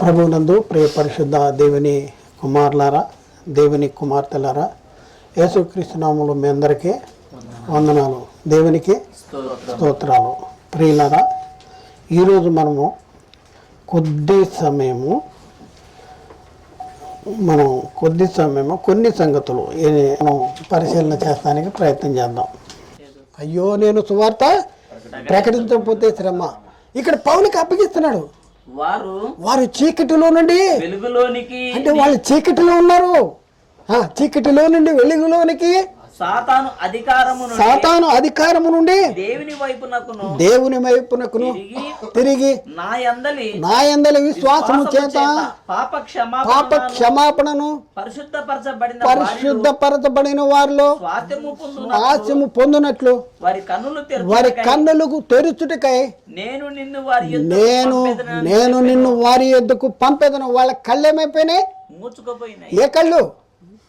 ప్రభునందు ప్రియ పరిశుద్ధ దేవుని కుమారులారా దేవుని కుమార్తెలారా యేసుక్రీస్తునాములు మీ అందరికీ వందనాలు. దేవునికి స్తోత్రాలు. ప్రియులారా ఈరోజు మనము కొద్ది సమయము మనం కొద్ది సమయము కొన్ని సంగతులు మనం పరిశీలన చేస్తానికి ప్రయత్నం చేద్దాం. అయ్యో నేను సువార్త ప్రకటించకపోతే శ్రమ. ఇక్కడ పౌనికి అప్పగిస్తున్నాడు. వారు వారు చీకటిలో నుండి వెలుగులోనికి అంటే వాళ్ళు చీకటిలో ఉన్నారు. ఆ, చీకటిలో నుండి వెలుగులోనికి సాతాను అధికారమును సాతాను అధికారము నుండి దేవుని వైపునకును దేవుని వైపునకును తిరిగి నా యందలి నా యందలి విశ్వాసము చేత పాప పాప క్షమాపణ క్షమాపణను పరిశుద్ధపరచబడిన పరిశుద్ధపరచబడిన వారిలో ఆశము పొందినట్లు వారి కన్నులు వారి కన్నులకు తెరుచుటకై నేను నిన్ను వారి నేను నేను నిన్ను వారి ఎద్దుకు పంపేదను. వాళ్ళ కళ్ళు ఏమైపోయినాయి మూచుకుపోయినాయి. ఏ కళ్ళు?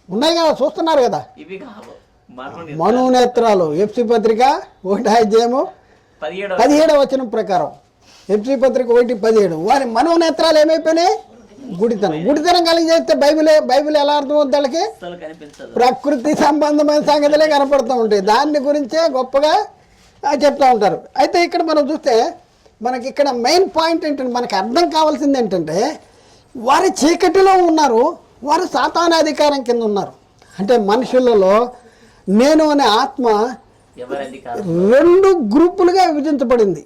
ఉన్నాయి కదా చూస్తున్నారు కదా. ఇవి కావు. మనోనేత్రాలు. ఎఫ్సి పత్రిక ఒకటి అధ్యాయము పదిహేడవ పదిహేడవ వచనం ప్రకారం. ఎఫ్సి పత్రిక ఒకటి పదిహేడు. వారి మనోనేత్రాలు ఏమైపోయినాయి? గుడితనం. గుడితనం కలిగి చేస్తే బైబిల్ బైబిల్ ఎలా అర్థం అవుతుంది వాళ్ళకి ప్రకృతి సంబంధమైన సంగతులే కనపడుతూ ఉంటాయి. దాని గురించే గొప్పగా చెప్తా ఉంటారు. అయితే ఇక్కడ మనం చూస్తే మనకి ఇక్కడ మెయిన్ పాయింట్ ఏంటంటే మనకి అర్థం కావాల్సింది ఏంటంటే వారి చీకటిలో ఉన్నారు. వారు సాతాన అధికారం కింద ఉన్నారు. అంటే మనుషులలో నేను అనే ఆత్మ రెండు గ్రూపులుగా విభజించబడింది.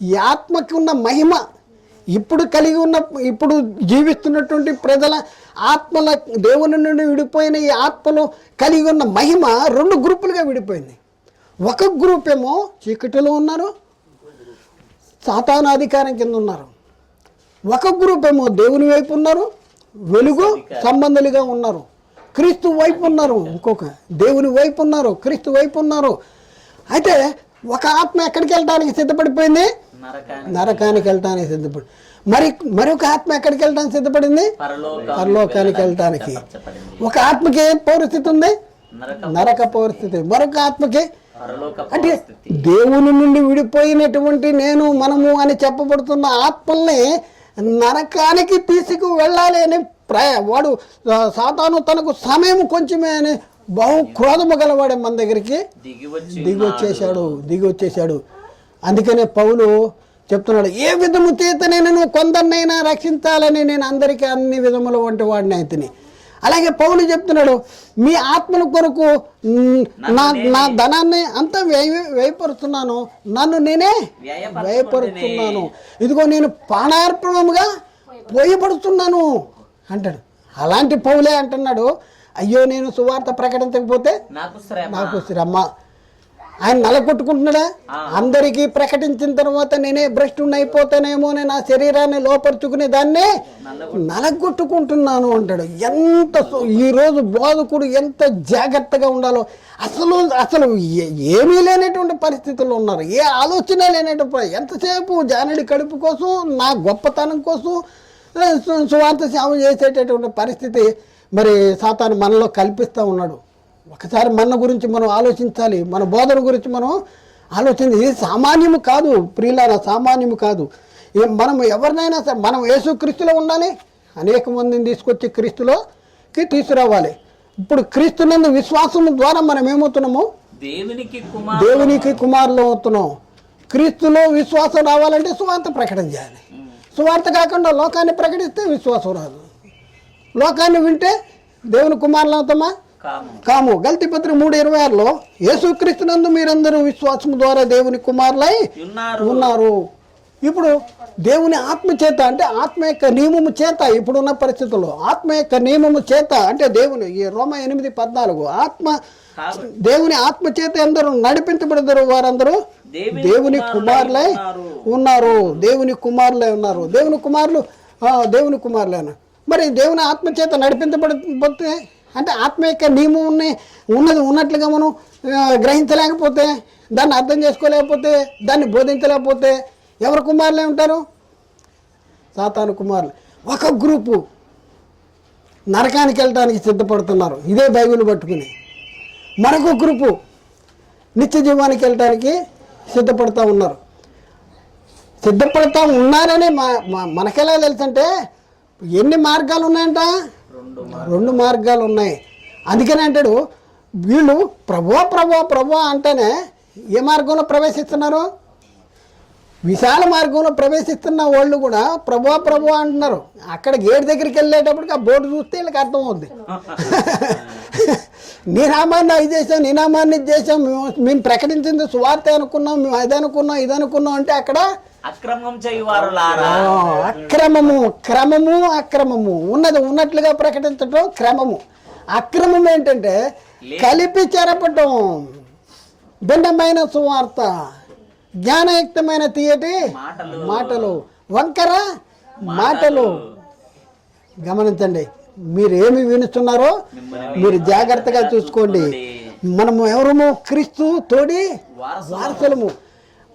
ఈ ఆత్మకి ఉన్న మహిమ ఇప్పుడు కలిగి ఉన్న ఇప్పుడు జీవిస్తున్నటువంటి ప్రజల ఆత్మల దేవుని నుండి విడిపోయిన ఈ ఆత్మలు కలిగి ఉన్న మహిమ రెండు గ్రూపులుగా విడిపోయింది. ఒక గ్రూప్ ఏమో చీకటిలో ఉన్నారు సాతాను అధికారం కింద ఉన్నారు. ఒక గ్రూప్ ఏమో దేవుని వైపు ఉన్నారు వెలుగు సంబంధులుగా ఉన్నారు. క్రీస్తు వైపు ఉన్నారు. ఇంకొక దేవుని వైపు ఉన్నారు. క్రీస్తు వైపు ఉన్నారు. అయితే ఒక ఆత్మ ఎక్కడికి వెళ్ళడానికి సిద్ధపడిపోయింది? నరకానికి. వెళ్ళటానికి సిద్ధపడి మరి మరొక ఆత్మ ఎక్కడికి వెళ్ళడానికి సిద్ధపడింది? పరలోక పరలోకానికి వెళ్ళటానికి. ఒక ఆత్మకి ఏ పౌరస్థితి ఉంది? నరక పౌరస్థితి. మరొక ఆత్మకి అంటే దేవుని నుండి విడిపోయినటువంటి నేను మనము అని చెప్పబడుతున్న ఆత్మల్ని నరకానికి తీసుకు వెళ్ళాలి అని ప్రయ వాడు సాతాను తనకు సమయం కొంచెమే అని బహు క్రోధము గలవాడే మన దగ్గరికి దిగి వచ్చి దిగి వచ్చేసాడు దిగి వచ్చేసాడు అందుకనే పౌలు చెప్తున్నాడు ఏ విధము చేత నేను కొందరినైనా రక్షించాలని నేను అందరికీ అన్ని విధముల వంటి వాడిని అయితేని. అలాగే పౌలు చెప్తున్నాడు మీ ఆత్మల కొరకు నా నా ధనాన్ని అంతా వ్యయ వ్యయపరుస్తున్నాను నన్ను నేనే వ్యయపరుస్తున్నాను. ఇదిగో నేను ప్రాణార్పణముగా పోయబడుతున్నాను. అంటాడు. అలాంటి పౌలే అంటున్నాడు అయ్యో నేను సువార్త ప్రకటించకపోతే నాకు శ్రమ. ఆయన నలగొట్టుకుంటున్నాడా? అందరికీ ప్రకటించిన తర్వాత నేనే భ్రష్టుని అయిపోతానేమో అని నా శరీరాన్ని లోపరుచుకునే దాన్ని నలగొట్టుకుంటున్నాను అంటాడు. ఎంత ఈరోజు బోధకుడు ఎంత జాగ్రత్తగా ఉండాలో అసలు అసలు ఏమీ లేనటువంటి పరిస్థితుల్లో ఉన్నారు. ఏ ఆలోచన లేనటువంటి ఎంతసేపు జానడి కడుపు కోసం నా గొప్పతనం కోసం సువార్త సేవ చేసేటటువంటి పరిస్థితి మరి సాతాను మనలో కల్పిస్తూ ఉన్నాడు. ఒకసారి మన గురించి మనం ఆలోచించాలి. మన బోధన గురించి మనం ఆలోచించి ఇది సామాన్యము కాదు ప్రియులారా సామాన్యము కాదు. మనం ఎవరినైనా సరే మనం యేసు క్రీస్తులో ఉండాలి. అనేక మందిని తీసుకొచ్చి క్రీస్తులోకి తీసుకురావాలి. ఇప్పుడు క్రీస్తునందు విశ్వాసం ద్వారా మనం ఏమవుతున్నాము? దేవునికి దేవునికి కుమారులు అవుతున్నాం. క్రీస్తులో విశ్వాసం రావాలంటే సువార్త ప్రకటన చేయాలి. సువార్త కాకుండా లోకాన్ని ప్రకటిస్తే విశ్వాసం రాదు. లోకాన్ని వింటే దేవుని కుమారులు అవుతామా? కాము. కాము. గల్తీ పత్రిక మూడు ఇరవై ఆరులో యేసుక్రీస్తునందు మీరందరూ విశ్వాసం ద్వారా దేవుని కుమారులై ఉన్నారు. ఇప్పుడు దేవుని ఆత్మ చేత అంటే ఆత్మ యొక్క నియమము చేత ఇప్పుడున్న పరిస్థితుల్లో ఆత్మ యొక్క నియమము చేత అంటే దేవుని ఈ రోమ ఎనిమిది పద్నాలుగు ఆత్మ దేవుని ఆత్మ చేత అందరూ నడిపించబడతారు వారందరూ దేవుని కుమారులై ఉన్నారు. దేవుని కుమారులై ఉన్నారు. దేవుని కుమారులు దేవుని కుమారులే ఉన్నారు. మరి దేవుని ఆత్మ చేత నడిపించబడిపోతే అంటే ఆత్మ యొక్క నియమం ఉన్నాయి ఉన్నది ఉన్నట్లుగా మనం గ్రహించలేకపోతే దాన్ని అర్థం చేసుకోలేకపోతే దాన్ని బోధించలేకపోతే ఎవరు కుమారులే ఉంటారు? సాతాను కుమారులు. ఒక గ్రూపు నరకానికి వెళ్ళడానికి సిద్ధపడుతున్నారు. ఇదే బైబిల్ పట్టుకుని. మరొక గ్రూపు నిత్య జీవానికి వెళ్ళడానికి సిద్ధపడతా ఉన్నారు. సిద్ధపడతా ఉన్నారని మనకెలా తెలుసంటే ఎన్ని మార్గాలు ఉన్నాయంట? రెండు మార్గాలు. ఉన్నాయి. అందుకని అంటాడు వీళ్ళు ప్రభు ప్రభు ప్రభు అంటేనే ఏ మార్గంలో ప్రవేశిస్తున్నారు? విశాల మార్గంలో ప్రవేశిస్తున్న వాళ్ళు కూడా ప్రభు ప్రభు అంటున్నారు. అక్కడ గేట్ దగ్గరికి వెళ్ళేటప్పటికి ఆ బోర్డు చూస్తే వీళ్ళకి అర్థం అవుద్ది నీ నామాన్ని అది చేసాం నీ నామాన్ని ఇది చేసాం మేము మేము ప్రకటించింది సువార్త అనుకున్నాం మేము అది అనుకున్నాం ఇది అనుకున్నాం అంటే అక్కడ అక్రమం చేయువారు అక్రమము క్రమము అక్రమము. ఉన్నది ఉన్నట్లుగా ప్రకటించటం క్రమము. అక్రమం ఏంటంటే కలిపి చెరపటం. భిన్నమైన సువార్త. జ్ఞానయుక్తమైన తీయటి మాటలు. వంకర మాటలు. గమనించండి. మీరు ఏమి వినుస్తున్నారో మీరు జాగ్రత్తగా చూసుకోండి. మనము ఎవరము? క్రీస్తు తోడి వారసులు. వారసులము.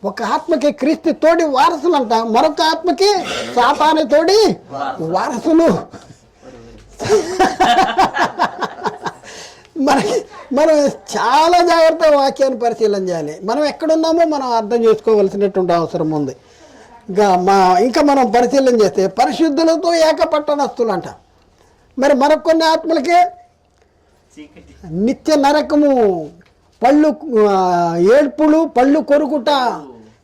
ఒక ఆత్మకి క్రీస్తు తోడి వారసులు అంట మరొక ఆత్మకి సాతాని తోడి వారసులు. మనకి మనం చాలా జాగ్రత్త వాక్యాన్ని పరిశీలన చేయాలి. మనం ఎక్కడున్నామో మనం అర్థం చేసుకోవాల్సినటువంటి అవసరం ఉంది. ఇంకా మా ఇంకా మనం పరిశీలన చేస్తే పరిశుద్ధులతో ఏకపట్టణస్తులు అంట మరి మరొక కొన్ని ఆత్మలకి నిత్య నరకము పళ్ళు ఏడ్పులు పళ్ళు కొరుకుట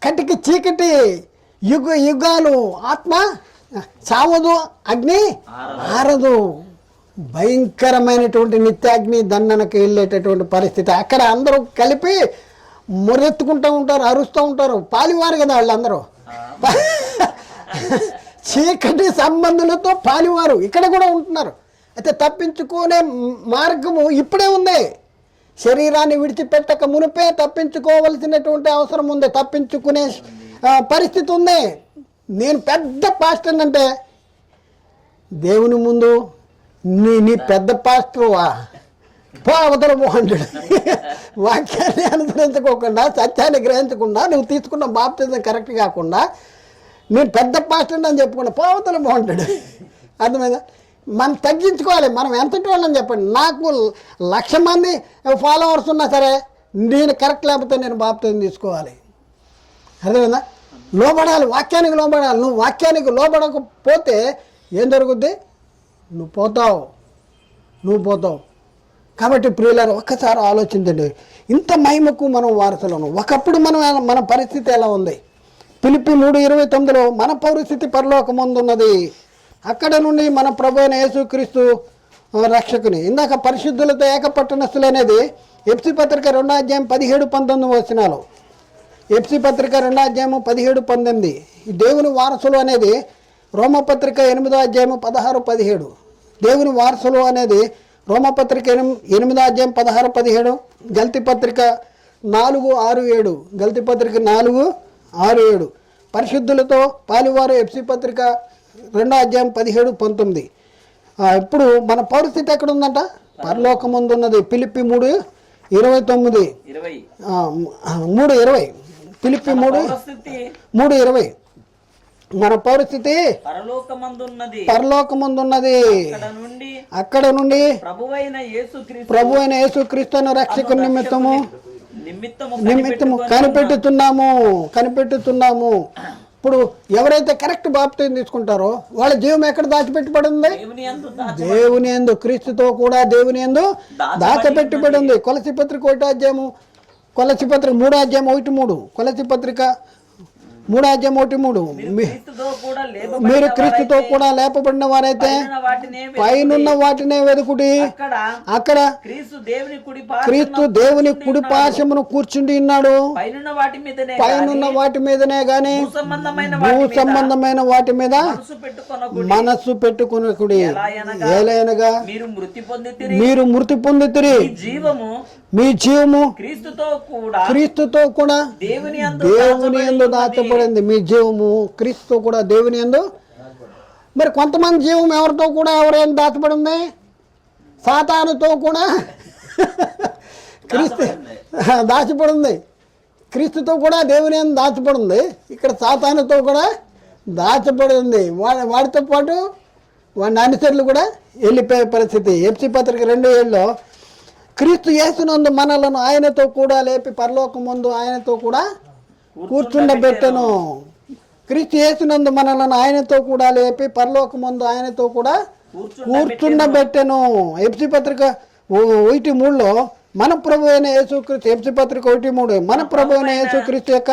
కటికి చీకటి యుగ యుగాలు ఆత్మ చావదు అగ్ని ఆరదు. భయంకరమైనటువంటి నిత్యాగ్ని దండనకు వెళ్ళేటటువంటి పరిస్థితి. అక్కడ అందరూ కలిపి మొరెత్తుకుంటూ ఉంటారు అరుస్తూ ఉంటారు. పాలివారు కదా వాళ్ళందరూ. చీకటి సంబంధులతో పాలివారు. ఇక్కడ కూడా ఉంటున్నారు. అయితే తప్పించుకునే మార్గము ఇప్పుడే ఉంది. శరీరాన్ని విడిచిపెట్టక మునిపే తప్పించుకోవలసినటువంటి అవసరం ఉంది. తప్పించుకునే పరిస్థితి ఉంది. నేను పెద్ద పాస్టర్ అంటే దేవుని ముందు నీ నీ పెద్ద పాస్టర్వా పో అవతల బాగుంటాడు వాక్యాన్ని అనుసరించుకోకుండా సత్యాన్ని గ్రహించకుండా నువ్వు తీసుకున్న బాప్తిజం కరెక్ట్ కాకుండా నేను పెద్ద పాస్టర్ అని చెప్పుకున్నా. పోవతల బాగుంటాడు. అర్థమైందా? మనం తగ్గించుకోవాలి. మనం ఎంతటి వాళ్ళని చెప్పండి. నాకు లక్ష మంది ఫాలోవర్స్ ఉన్నా సరే నేను కరెక్ట్ లేకపోతే నేను బాప్తిజం తీసుకోవాలి. అర్థమైందా? లోబడాలి. వాక్యానికి లోబడాలి. నువ్వు వాక్యానికి లోబడకపోతే ఏం జరుగుద్ది? నువ్వు పోతావు. నువ్వు పోతావు. కాబట్టి ప్రియులారు ఒక్కసారి ఆలోచించండి. ఇంత మహిమకు మనం వారసులను ఒకప్పుడు మనం మన పరిస్థితి ఎలా ఉంది? పిలిపి మూడు ఇరవై తొమ్మిదిలో మన పరిస్థితి పరలోకముందున్నది. అక్కడ నుండి మన ప్రభు అయిన యేసుక్రీస్తు రక్షకుని. ఇందాక పరిశుద్ధులతో ఏకపట్టణస్తులు అనేది ఎఫ్సి పత్రిక రెండో అధ్యాయం పదిహేడు పంతొమ్మిది వచనాలు. ఎఫ్సి పత్రిక రెండో అధ్యాయము పదిహేడు పంతొమ్మిది. ఈ దేవుని వారసులు అనేది రోమపత్రిక ఎనిమిదో అధ్యాయము పదహారు పదిహేడు. దేవుని వారసులు అనేది రోమపత్రిక ఎనిమి ఎనిమిదో అధ్యాయం పదహారు పదిహేడు గల్తి పత్రిక నాలుగు ఆరు ఏడు. గల్తి పత్రిక నాలుగు ఆరు ఏడు. పరిశుద్ధులతో పాలివారు ఎఫ్సి పత్రిక రెండో అధ్యాయం పదిహేడు పంతొమ్మిది. ఆ, ఇప్పుడు మన పరిస్థితి ఎక్కడ ఉందంట పరలోకముందు ఉన్నది పిలిపి మూడు ఇరవై. తొమ్మిది మూడు ఇరవై. పిలిపి మూడు మూడు ఇరవై. మన పరిస్థితి? పరలోకమందున్నది. అక్కడ నుండి అక్కడ నుండి ప్రభువైన యేసుక్రీస్తు ప్రభు అయిన యేసుక్రీస్తును రక్షకు నిమిత్తము నిమిత్తము నిమిత్తము కనిపెట్టుతున్నాము కనిపెట్టుతున్నాము. ఇప్పుడు ఎవరైతే కరెక్ట్ బాప్తిని తీసుకుంటారో వాళ్ళ జీవం ఎక్కడ దాచిపెట్టబడింది? దేవుని ఎందు క్రీస్తుతో కూడా దేవుని ఎందు దాచపెట్టుబడి ఉంది కొలసి పత్రిక ఒకటో అధ్యాయము కొలసి పత్రిక మూడో అధ్యాయం ఒకటి మూడు. కొలసి పత్రిక మూడో అధ్యాయం ఒకటి మూడు మీరు క్రీస్తుతో కూడా లేపబడిన వారైతే పైనున్న వాటినే వెదుకుడి. అక్కడ క్రీస్తు దేవుని కుడి పాశమును కూర్చుండి ఉన్నాడు. పైనున్న వాటి మీదనే గాని భూ సంబంధమైన వాటి మీద మనస్సు పెట్టుకునకుడి. ఏలైనగా మీరు మృతి పొందితిరి. మీరు మృతి పొందితిరి. ఈ జీవము మీ జీవము క్రీస్తుతో కూడా క్రీస్తుతో కూడా దేవుని ఎందు దాచబడి దాచబడింది. మీ జీవము క్రీస్తుతో కూడా దేవుని ఎందు మరి కొంతమంది జీవం ఎవరితో కూడా ఎవరైనా దాచబడింది? సాతానుతో కూడా క్రీస్తు దాచబడింది. క్రీస్తుతో కూడా దేవుని ఎందు దాచబడింది. ఇక్కడ సాతానుతో కూడా దాచబడింది. వాడి వాడితో పాటు వాడి అనుచరులు కూడా వెళ్ళిపోయే పరిస్థితి. ఎఫ్సి పత్రిక రెండు ఏళ్ళలో క్రీస్తు యేసునందు మనలను ఆయనతో కూడా లేపి పరలోకం ముందు ఆయనతో కూడా కూర్చుండబెట్టను. క్రీస్తు యేసునందు మనలను ఆయనతో కూడా లేపి పరలోకమందు ఆయనతో కూడా కూర్చుండబెట్టెను. ఎఫ్సి పత్రిక ఒకటి మూడులో మన ప్రభు అయిన యేసుక్రీస్తు ఎఫ్సి పత్రిక ఒకటి మూడు మన ప్రభు అయిన యేసుక్రీస్తు యొక్క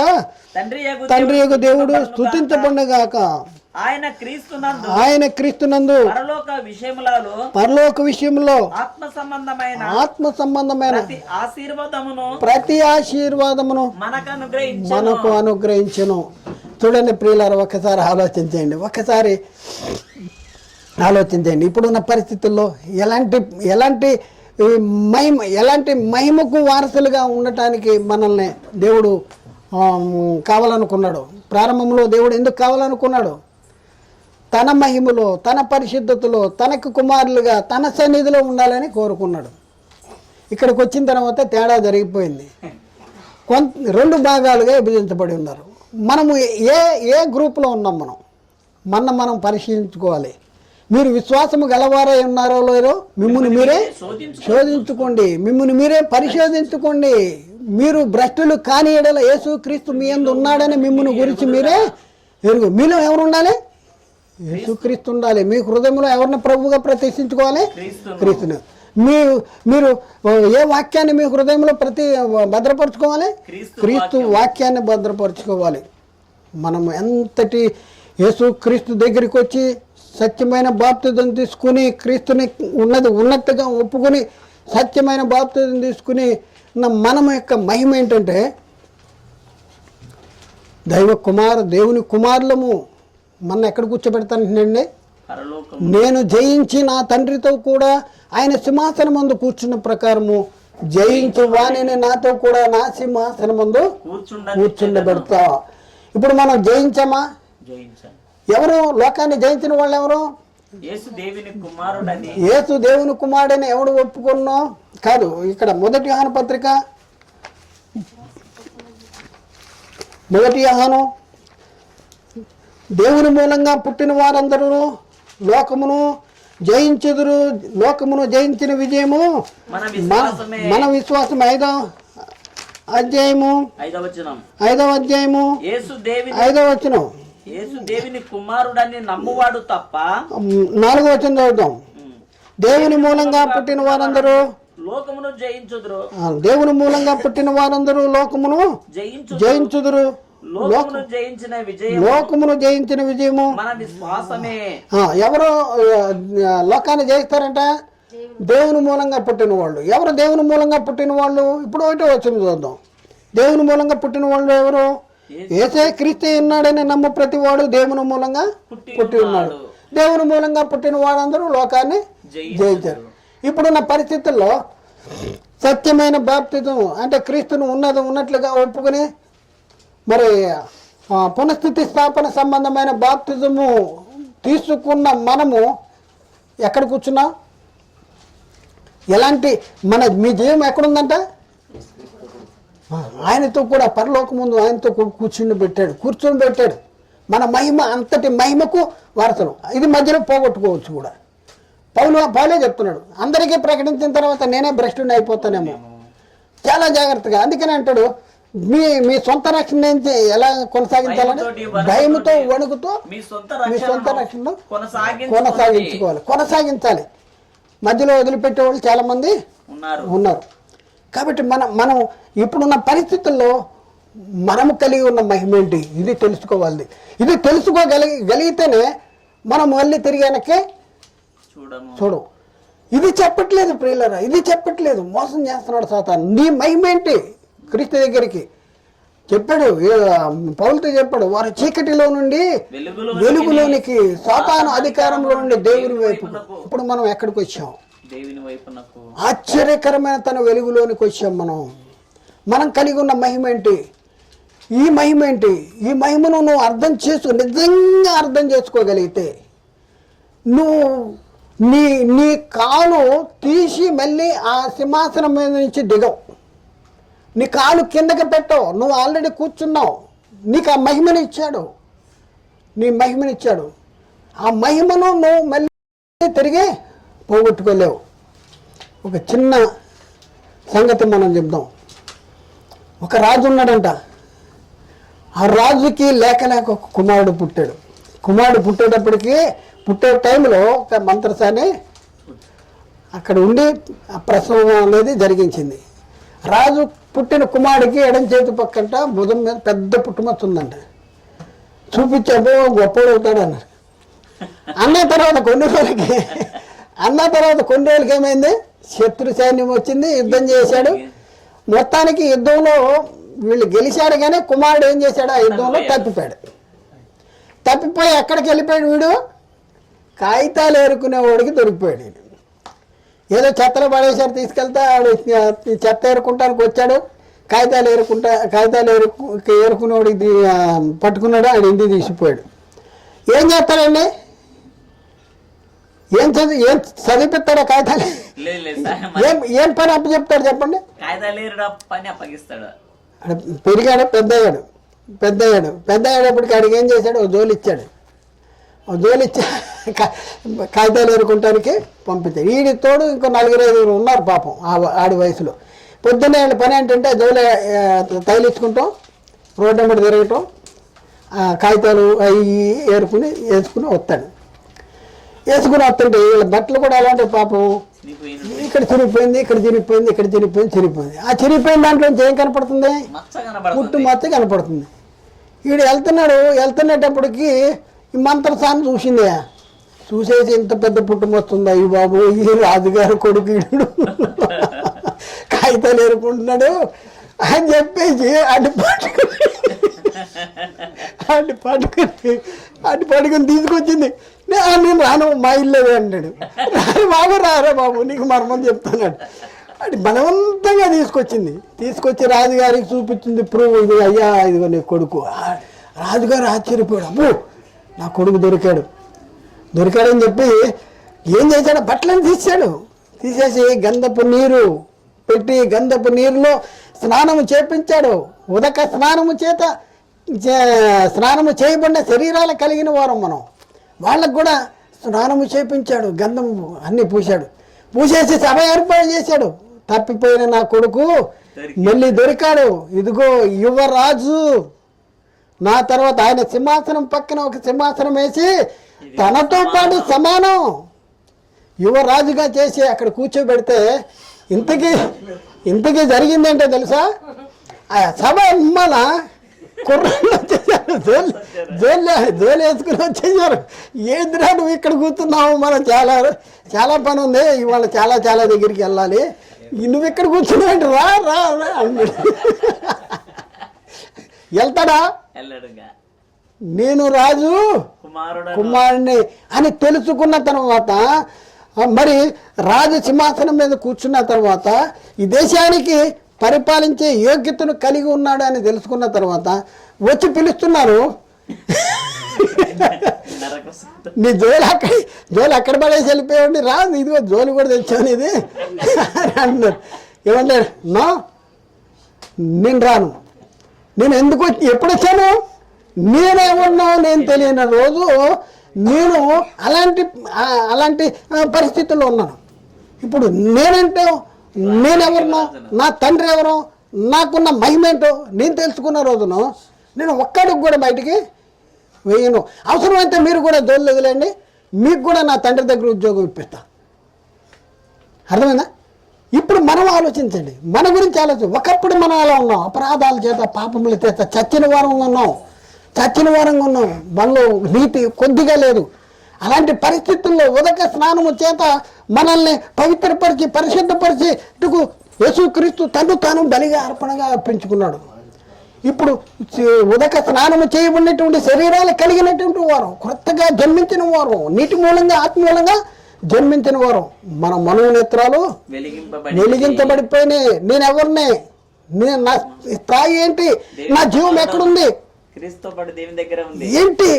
తండ్రి యొక్క దేవుడు స్తుతించబడును స్తుతించబడినగాక ఆయన క్రీస్తునందు ఆయన క్రీస్తునందు పరలోక విషయములలో పరలోక విషయంలో ఆత్మ సంబంధమైన ఆత్మ సంబంధమైన ప్రతి ఆశీర్వాదమును ప్రతి ఆశీర్వాదమును మనకు అనుగ్రహించు మనకు అనుగ్రహించును. చూడండి ప్రియులారు ఒక్కసారి ఆలోచించండి ఒక్కసారి ఆలోచించండి ఇప్పుడున్న పరిస్థితుల్లో ఎలాంటి ఎలాంటి మహిమ ఎలాంటి మహిమకు వారసులుగా ఉండటానికి మనల్ని దేవుడు కావాలనుకున్నాడు. ప్రారంభంలో దేవుడు ఎందుకు కావాలనుకున్నాడు? తన మహిమలో తన పరిశుద్ధతలో తనకు కుమారులుగా తన సన్నిధిలో ఉండాలని కోరుకున్నాడు. ఇక్కడికి వచ్చిన తర్వాత తేడా జరిగిపోయింది. కొంత రెండు భాగాలుగా విభజించబడి ఉన్నారు. మనము ఏ ఏ గ్రూప్లో ఉన్నాం మనం? మన మనం పరిశీలించుకోవాలి. మీరు విశ్వాసము గలవారై ఉన్నారో లేదో మిమ్మల్ని మీరే శోధించుకోండి. మిమ్మల్ని మీరే పరిశోధించుకోండి. మీరు భ్రష్టులు కాని ఎడల యేసు క్రీస్తు మీ ఎందు ఉన్నాడని మిమ్మల్ని గురించి మీరే ఎరుగు. మీలో ఎవరు ఉండాలి? యేసుక్రీస్తు ఉండాలి. మీ హృదయంలో ఎవరిని ప్రభువుగా ప్రతిష్ఠించుకోవాలి? క్రీస్తును. మీ మీరు ఏ వాక్యాన్ని మీ హృదయంలో ప్రతి భద్రపరచుకోవాలి? క్రీస్తు వాక్యాన్ని భద్రపరచుకోవాలి. మనం ఎంతటి యేసు క్రీస్తు దగ్గరికి వచ్చి సత్యమైన బాప్తిజం తీసుకుని క్రీస్తుని ఉన్నది ఉన్నట్టుగా ఒప్పుకొని సత్యమైన బాప్తిజం తీసుకుని మనం యొక్క మహిమ ఏంటంటే దైవ కుమారు దేవుని కుమారులము మన ఎక్కడ కూర్చోబెడతానండి నేను జయించి నా తండ్రితో కూడా ఆయన సింహాసనం ముందు కూర్చున్న ప్రకారము జయించు వాణిని నాతో కూడా నా సింహాసనం ముందు కూర్చుండ కూర్చుండబెడతా. ఇప్పుడు మనం జయించామా? ఎవరు? లోకాన్ని జయించిన వాళ్ళు ఎవరు? యేసు దేవుని కుమారుడని. యేసు దేవుని కుమారుడని ఎవడు ఒప్పుకున్నాం? కాదు ఇక్కడ మొదటి యోహాను పత్రిక. మొదటి యోహాను దేవుని మూలంగా పుట్టిన వారందరూ లోకమును జయించుదురు లోకమును జయించిన విజయము మన విశ్వాసం ఐదో అధ్యాయము ఐదవ అధ్యాయము ఐదవ వచనం. యేసు దేవుని కుమారుడని నమ్మువాడు తప్ప నాలుగో వచనం చదువుతాం దేవుని మూలంగా పుట్టిన వారందరూ లోకమును జయించుదురు. దేవుని మూలంగా పుట్టిన వారందరూ లోకమును జయించు జయించుదురు. లోకమును జయించిన విజయం లోకమును జయించిన విజయము. మన విశ్వాసమే. ఆ, ఎవరు లోకాన్ని జయిస్తారంట? దేవుని మూలంగా పుట్టిన వాళ్ళు. ఎవరు దేవుని మూలంగా పుట్టిన వాళ్ళు? ఇప్పుడు ఒకటి వచ్చింది చూద్దాం. దేవుని మూలంగా పుట్టిన వాళ్ళు ఎవరు? ఏసే క్రీస్తు ఉన్నాడని నమ్ము ప్రతి వాడు దేవుని మూలంగా పుట్టి ఉన్నాడు. దేవుని మూలంగా పుట్టిన వాడందరూ లోకాన్ని జయించారు. ఇప్పుడున్న పరిస్థితుల్లో సత్యమైన బాప్తిజం అంటే క్రీస్తును ఉన్నది ఉన్నట్లుగా ఒప్పుకొని మరి పునఃస్థితి స్థాపన సంబంధమైన బాప్తిజము తీసుకున్న మనము ఎక్కడ కూర్చున్నాం? ఎలాంటి మన మీ జీవం ఎక్కడుందంట? ఆయనతో కూడా పరలోక ముందు ఆయనతో కూర్చుని పెట్టాడు కూర్చొని పెట్టాడు. మన మహిమ అంతటి మహిమకు వారసులు ఇది మధ్యలో పోగొట్టుకోవచ్చు కూడా. పౌలు పౌలే చెప్తున్నాడు అందరికీ ప్రకటించిన తర్వాత నేనే భ్రష్టుని అయిపోతానేమో. చాలా జాగ్రత్తగా అందుకని అంటాడు మీ మీ సొంత రక్షణ నుంచి ఎలా కొనసాగించాలని? భయముతో వణుకుతో మీ సొంత కొనసాగించుకోండి. కొనసాగించుకోవాలి. కొనసాగించాలి. మధ్యలో వదిలిపెట్టే వాళ్ళు చాలామంది ఉన్నారు. ఉన్నారు. కాబట్టి మనం మనం ఇప్పుడున్న పరిస్థితుల్లో మనము కలిగి ఉన్న మహిమ ఏంటి? ఇది తెలుసుకోవాలి. ఇది తెలుసుకోగలిగి గలిగితేనే మనం మళ్ళీ తిరిగి వెనక్కి చూడము. చూడు ఇది చెప్పట్లేదు ప్రియులరా ఇది చెప్పట్లేదు. మోసం చేస్తున్నాడు సాతాను. నీ మహిమ ఏంటి క్రీస్తు దగ్గరికి చెప్పాడు పౌలతో చెప్పాడు వారు చీకటిలో నుండి వెలుగులో వెలుగులోనికి సాతాను అధికారంలో నుండి దేవుని వైపు ఇప్పుడు మనం ఎక్కడికి వచ్చాం? ఆశ్చర్యకరమైన తన వెలుగులోనికి వచ్చాం మనం. మనం కలిగి ఉన్న మహిమ ఏంటి? ఈ మహిమ ఏంటి? ఈ మహిమను నువ్వు అర్థం చేసుకో నిజంగా అర్థం చేసుకోగలిగితే నువ్వు నీ నీ కాలు తీసి మళ్ళీ ఆ సింహాసనం మీద నుంచి దిగవు. నీ కాలు కిందకి పెట్టవు. నువ్వు ఆల్రెడీ కూర్చున్నావు. నీకు ఆ మహిమని ఇచ్చాడు. నీ మహిమని ఇచ్చాడు. ఆ మహిమను నువ్వు మళ్ళీ తిరిగి పోగొట్టుకోలేవు. ఒక చిన్న సంగతి మనం చెప్దాం. ఒక రాజు ఉన్నాడంట. ఆ రాజుకి లేక లేక ఒక కుమారుడు పుట్టాడు. కుమారుడు పుట్టేటప్పటికి పుట్టే టైంలో ఒక మంత్రసాని అక్కడ ఉండి ఆ ప్రసవం అనేది జరిగించింది. రాజు పుట్టిన కుమారుడికి ఎడం చేతి పక్కంట భుజం మీద పెద్ద పుట్టుమచ్చ ఉందంట. చూపించాడు గొప్పడు అవుతాడు అన్నారు అన్న తర్వాత కొన్ని రోజులకి అన్న తర్వాత కొన్ని రోజులకి ఏమైంది? శత్రు సైన్యం వచ్చింది యుద్ధం చేశాడు. మొత్తానికి యుద్ధంలో వీళ్ళు గెలిచాడు కానీ కుమారుడు ఏం చేశాడు? ఆ యుద్ధంలో తప్పిపోయాడు. తప్పిపోయి ఎక్కడికి వెళ్ళిపోయాడు వీడు? కాగితాలు ఏరుకునేవాడికి దొరికిపోయాడు. ఏదో చెత్తలో పడేసారు తీసుకెళ్తే ఆడు చెత్త ఏరుకుంటానికి వచ్చాడు. కాగితాలు ఏరుకుంటా కాగితాలు ఏరుకు ఆ, పట్టుకున్నాడు ఆడు ఇంటికి తీసిపోయాడు. ఏం చేస్తాడండి ఏం చదివి ఏం చదివిపిస్తాడా కాగితాలు? ఏం ఏం పని అప్పు చెప్తాడు చెప్పండి పని అప్పగిస్తాడు. పెరిగాడు పెద్దయ్యాడు పెద్దయ్యాడు పెద్దయ్యేటప్పటికి ఆడికి ఏం చేశాడు? ఓ జోలు ఇచ్చాడు జోలు కాగితాలు ఏరుకుంటానికి పంపించాడు వీడి తోడు ఇంకో నలుగురు ఐదుగురు ఉన్నారు పాపం ఆ- ఆడి వయసులో. పొద్దున్నే పని ఏంటంటే జోలు ఆ, తైలించుకుంటాం రోడ్డు వెంబడి తిరగటం కాగితాలు అవి ఏరుకుని వేసుకుని వస్తాడు. వేసుకుని వస్తుంటే వీళ్ళ బట్టలు కూడా అలాంటి పాపం? ఇక్కడ చిరిగిపోయింది ఇక్కడ చిరిగిపోయింది ఇక్కడ చిరిగిపోయింది చిరిగిపోయింది. ఆ చిరిగిపోయిన దాంట్లో నుంచి ఏం కనపడుతుంది? పుట్టు మచ్చ కనపడుతుంది. వీడు వెళ్తున్నాడు వెళ్తున్నటప్పటికి ఈ మంత్రసాన్ని చూసిందే. చూసేసి ఇంత పెద్ద పుట్టం వస్తుంది అయ్యి బాబు ఈ రాజుగారు కొడుకు కాగితాలు ఏరుకుంటున్నాడు అని చెప్పేసి అడ్డు పట్టుకుని అటు పట్టుకుని అడ్డు పట్టుకుని తీసుకొచ్చింది. నేను రాను మా ఇల్లు అంటాడు. రాను బాబు రారా బాబు నీకు మర్మం చెప్తున్నాడు అది బలవంతంగా తీసుకొచ్చింది. తీసుకొచ్చి రాజుగారికి చూపించింది ప్రూవ్ ఇది అయ్యా ఇదిగో నీ కొడుకు. రాజుగారు ఆశ్చర్యపోయాడు. అబ్బో నా కొడుకు దొరికాడు. దొరికాడని చెప్పి ఏం చేశాడు? బట్టలను తీసాడు తీసేసి గంధపు నీరు పెట్టి గంధపు నీరులో స్నానము చేపించాడు. ఉదక స్నానము చేత చే- స్నానము చేయబడిన శరీరాలు కలిగిన వారం మనం. వాళ్ళకు కూడా స్నానము చేపించాడు గంధము అన్నీ పూశాడు. పూసేసి సభ ఏర్పాటు చేశాడు. తప్పిపోయిన నా కొడుకు మళ్ళీ దొరికాడు. ఇదిగో యువరాజు. నా తర్వాత ఆయన సింహాసనం పక్కన ఒక సింహాసనం వేసి తనతో పాటు సమానం. యువరాజుగా చేసి అక్కడ కూర్చోబెడితే ఇంతకీ ఇంతకీ జరిగిందంటే తెలుసా? ఆ సభ మన కుర్రాళ్ళు వచ్చేసారు జోలు జోలు జోలు వేసుకుని వచ్చేసారు. ఏందిరా నువ్వు ఇక్కడ కూర్చున్నావు? మనం చాలా చాలా పని ఉంది. ఇవాళ చాలా చాలా దగ్గరికి వెళ్ళాలి. నువ్వు ఇక్కడ కూర్చున్నావు రా రా రా వెళ్తాడా? నేను రాజు కుమారుడు కుమారుణ్ణి అని తెలుసుకున్న తర్వాత మరి రాజు సింహాసనం మీద కూర్చున్న తర్వాత ఈ దేశానికి పరిపాలించే యోగ్యతను కలిగి ఉన్నాడు అని తెలుసుకున్న తర్వాత వచ్చి పిలుస్తున్నారు. నీ జోలు అక్కడ జోలు అక్కడ పడేసి వెళ్ళిపోయాడు రా ఇదిగో జోలు కూడా తెచ్చాను ఇది. అని అంటున్నారు ఏమంటాడు నో నేను రాను. నేను ఎందుకు వచ్చి ఎప్పుడు వచ్చాను? నేనేమన్నావు నేను తెలియని రోజు నేను అలాంటి అలాంటి పరిస్థితుల్లో ఉన్నాను. ఇప్పుడు నేనంటే నేనెవరినో నా తండ్రి ఎవరో నాకున్న మహిమేంటో నేను తెలుసుకున్న రోజును నేను ఒక్కడికి కూడా బయటికి వేయను. అవసరమైతే మీరు కూడా జోలు వదిలేండి మీకు కూడా నా తండ్రి దగ్గర ఉద్యోగం ఇప్పిస్తా. అర్థమైందా? ఇప్పుడు మనం ఆలోచించండి. మన గురించి ఆలోచన. ఒకప్పుడు మనం అలా ఉన్నాం? అపరాధాల చేత పాపముల చేత చచ్చిన వారంగా ఉన్నాం. చచ్చిన వారంగా ఉన్నాం. మనలో నీతి కొద్దిగా లేదు. అలాంటి పరిస్థితుల్లో ఉదక స్నానము చేత మనల్ని పవిత్రపరిచి పరిశుద్ధపరిచి ఇటుకు యేసుక్రీస్తు తను తాను బలిగా అర్పణగా అర్పించుకున్నాడు. ఇప్పుడు ఉదక స్నానము చేయబడినటువంటి శరీరాలు కలిగినటువంటి వారు కొత్తగా జన్మించిన వారు నీటి మూలంగా ఆత్మ మూలంగా జన్మించిన వారు మన మనోనేత్రాలు వెలిగించబడిపోయినాయి. నేను ఎవరిని నేను నా స్థాయి ఏంటి? నా జీవం ఎక్కడుంది? ఏంటి?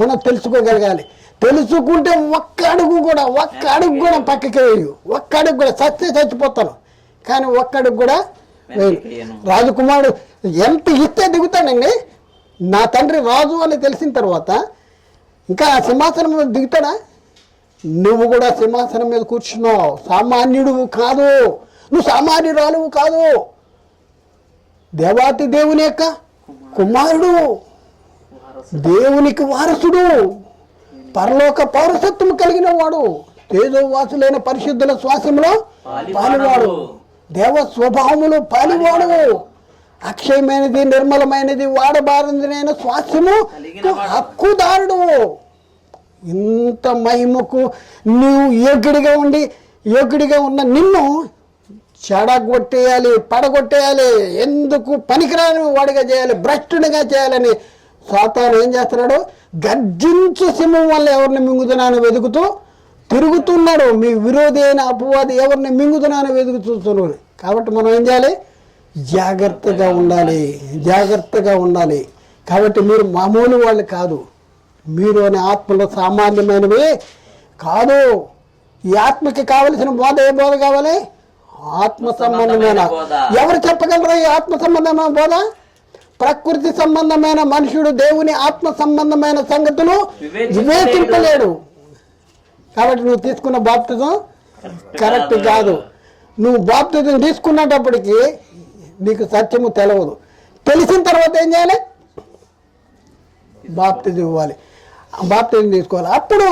మనం తెలుసుకోగలగాలి. తెలుసుకుంటే ఒక్క అడుగు కూడా ఒక్క అడుగు కూడా పక్కకి వేయు. ఒక్క అడుగు కూడా చస్తే చచ్చిపోతాను. కానీ ఒక్క అడుగు కూడా రాజకుమారుడు ఎంత ఇస్తే దిగుతాడండి? నా తండ్రి రాజు అని తెలిసిన తర్వాత ఇంకా సింహాసనం దిగుతాడా? నువ్వు కూడా సింహాసనం మీద కూర్చున్నావు. సామాన్యుడు కాదు. నువ్వు సామాన్యురాలువు కాదు. దేవాతి దేవుని యొక్క కుమారుడు. దేవునికి వారసుడు. పరలోక పౌరసత్వం కలిగిన వాడు. తేజోవాసులైన పరిశుద్ధుల శ్వాసంలో పాలివాడు. దేవ స్వభావములో పాలివాడు. అక్షయమైనది నిర్మలమైనది వాడబారిందినైన శ్వాసము హక్కుదారుడు. ఇంత మహిమకు నీవు యోగ్యుడిగా ఉండి యోగ్యుడిగా ఉన్న నిన్ను చెడగొట్టేయాలి పడగొట్టేయాలి ఎందుకు పనికిరాని వాడిగా చేయాలి భ్రష్టునిగా చేయాలని సాతాను ఏం చేస్తున్నాడు? గర్జించు సింహం వల్ల ఎవరిని మింగుతున్నాను వెతుకుతూ తిరుగుతున్నాడు. మీ విరోధి అయిన అపవాది ఎవరిని మింగుతున్నాను చూస్తున్నాడు. కాబట్టి మనం ఏం చేయాలి? జాగ్రత్తగా ఉండాలి. జాగ్రత్తగా ఉండాలి. కాబట్టి మీరు మామూలు వాళ్ళు కాదు. మీరు అనే ఆత్మలో సామాన్యమైనవి కాదు. ఈ ఆత్మకి కావలసిన బోధ ఏ బోధ కావాలి? ఆత్మ సంబంధమైన బోధ. ఎవరు చెప్పగలరు ఈ ఆత్మ సంబంధమైన బోధ? ప్రకృతి సంబంధమైన మనుషుడు దేవుని ఆత్మ సంబంధమైన సంగతులు వివేచింపలేడు. కాబట్టి నువ్వు తీసుకున్న బాప్తిజం కరెక్ట్ కాదు. నువ్వు బాప్తిజం తీసుకున్నప్పటికీ నీకు సత్యము తెలవదు. తెలిసిన తర్వాత ఏం చేయాలి? బాప్తిజం ఇవ్వాలి. బాప్తిజం తీసుకోవాలి. అప్పుడు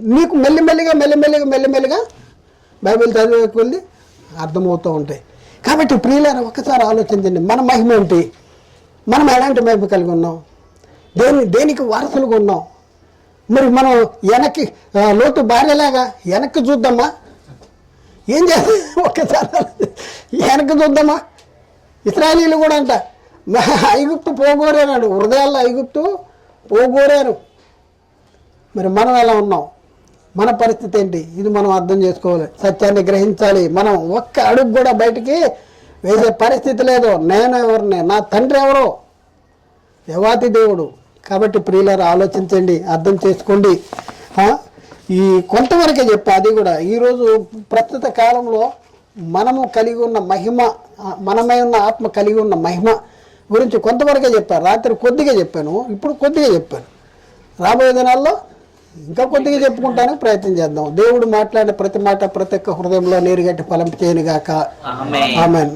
నీకు మెల్లిమెల్లిగా మెల్లిమెల్లిగా మెల్లిమెల్లిగా బైబిల్ చదివే కొద్ది అర్థమవుతూ ఉంటాయి. కాబట్టి ప్రియులారా ఒక్కసారి ఆలోచించండి మన మహిమ ఏంటి? మనం ఎలాంటి మహిమ కలిగి ఉన్నాం? దేని దేనికి వారసులుగా ఉన్నాం? మరి మనం వెనక్కి లోటు లోతు భార్యలాగా వెనక్కి చూద్దామా? ఏం చేస్తాం? ఒక్కసారి వెనక్కి చూద్దామా? ఇస్రాయలీలు కూడా అంట ఐగుప్తు పోగోరేనాడు హృదయాల్లో ఐగుప్తు పోగోరారు. మరి మనం ఎలా ఉన్నాం? మన పరిస్థితి ఏంటి? ఇది మనం అర్థం చేసుకోవాలి. సత్యాన్ని గ్రహించాలి. మనం ఒక్క అడుగు కూడా బయటికి వేసే పరిస్థితి లేదు. నేను ఎవరిని? నా తండ్రి ఎవరు? దేవాతి దేవుడు. కాబట్టి ప్రియులారు ఆలోచించండి. అర్థం చేసుకోండి. ఈ కొంతవరకే చెప్పా అది కూడా. ఈరోజు ప్రస్తుత కాలంలో మనము కలిగి ఉన్న మహిమ మనమై ఉన్న ఆత్మ కలిగి ఉన్న మహిమ గురించి కొంతవరకే చెప్పాను రాత్రి కొద్దిగా చెప్పాను. ఇప్పుడు కొద్దిగా చెప్పాను. రాబోయే దినాల్లో ఇంకా కొద్దిగా చెప్పుకుంటానికి ప్రయత్నం చేద్దాం. దేవుడు మాట్లాడిన ప్రతి మాట ప్రతి ఒక్క హృదయంలో నీరుగట్టి ఫలం చేయనుగాక. ఆమేన్. ఆమెన్.